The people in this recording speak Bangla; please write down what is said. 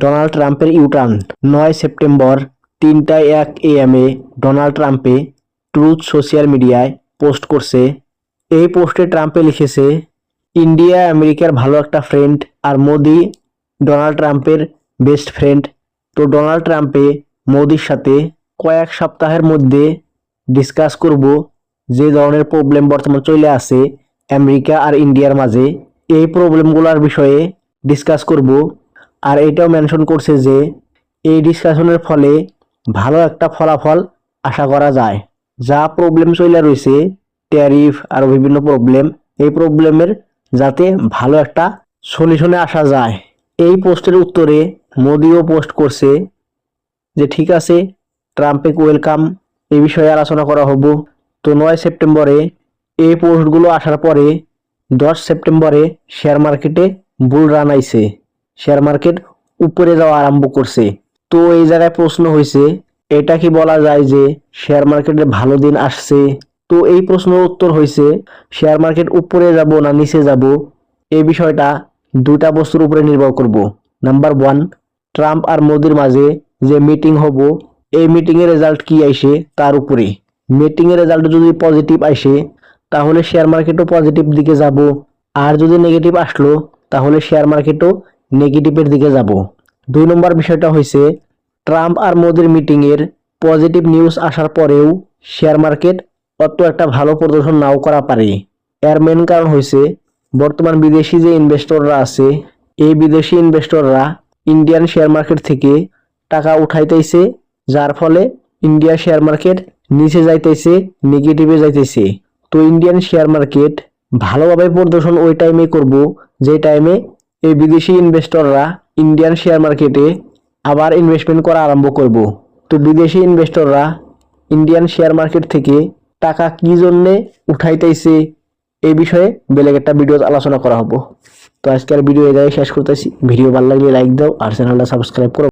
ডোনাল্ড ট্রাম্পের ইউটার্ন। নয় সেপ্টেম্বর তিনটা এক এ এম এ ডোনাল্ড ট্রাম্পে ট্রুথ সোশ্যাল মিডিয়ায় পোস্ট করছে। এই পোস্টে ট্রাম্পে লিখেছে, ইন্ডিয়া আমেরিকার ভালো একটা ফ্রেন্ড আর মোদি ডোনাল্ড ট্রাম্পের বেস্ট ফ্রেন্ড। তো ডোনাল্ড ট্রাম্পে মোদির সাথে কয়েক সপ্তাহের মধ্যে ডিসকাস করব যে ধরনের প্রবলেম বর্তমান চলে আছে আমেরিকা আর ইন্ডিয়ার মাঝে। এই প্রবলেমগুলোর বিষয়ে ডিসকাস করব। আর এটাও মেনশন করছে যে, এই ডিসকাশনের ফলে ভালো একটা ফলাফল আশা করা যায়। যা প্রবলেম চলে রয়েছে ট্যারিফ আর বিভিন্ন প্রবলেম এই প্রবলেমের যাতে ভালো একটা সলিউশনে আসা যায়। এই পোস্টের উত্তরে মোদিও পোস্ট করছে যে, ঠিক আছে ট্রাম্পে ওয়েলকাম এই বিষয়ে আলোচনা করা হব। তো নয় সেপ্টেম্বরে এই পোস্টগুলো আসার পরে দশ সেপ্টেম্বরে শেয়ার মার্কেটে বুল রান আইছে। শেয়ার মার্কেট উপরে যাওয়া আরম্ভ করছে। তো এই জায়গায় প্রশ্ন হয়েছে, এটা কি বলা যায় যে শেয়ার মার্কেটে ভালো দিন আসছে? তো এই প্রশ্নের উত্তর হয়েছে, শেয়ার মার্কেট উপরে যাব না নিচে যাব? এই বিষয়টা দুটা বস্তুর উপরে নির্ভর করব। নাম্বার ওয়ান, ট্রাম্প আর মোদির মাঝে যে মিটিং হব, এই মিটিং এর রেজাল্ট কি আইসে তার উপরে? মিটিং এর রেজাল্ট যদি পজিটিভ আসে তাহলে শেয়ার মার্কেটও পজিটিভ দিকে যাব। আর যদি নেগেটিভ আসলো, তাহলে শেয়ার মার্কেটও নেগেটিভের দিকে যাব। দুই নম্বর বিষয়টা হয়েছে ট্রাম্প আর মোদির মিটিংয়ের পজিটিভ নিউজ আসার পরেও শেয়ার মার্কেট অত একটা ভালো প্রদর্শন নাও করা পারে এর মেন কারণ হয়েছে বর্তমান বিদেশি যে ইনভেস্টররা আছে, এই বিদেশি ইনভেস্টররা ইন্ডিয়ান শেয়ার মার্কেট থেকে টাকা উঠাইতেছে, যার ফলে ইন্ডিয়া শেয়ার মার্কেট নিচে যাইতেছে নেগেটিভে যাইতেছে। তো ইন্ডিয়ান শেয়ার মার্কেট ভালোভাবে প্রদর্শন ওই টাইমে করব, যে টাইমে এই বিদেশি ইনভেস্টররা ইন্ডিয়ান শেয়ার মার্কেটে আবার ইনভেস্টমেন্ট করা আরম্ভ করব। তো বিদেশি ইনভেস্টররা ইন্ডিয়ান শেয়ার মার্কেট থেকে টাকা কি জন্যে উঠাইতেছে এই বিষয়ে বেলেগ একটা ভিডিও আলোচনা করা হব। তো আজকের ভিডিও এই জায়গায় শেষ করতেছি। ভিডিও ভালো লাগলে লাইক দাও আর চ্যানেলটা সাবস্ক্রাইব করো।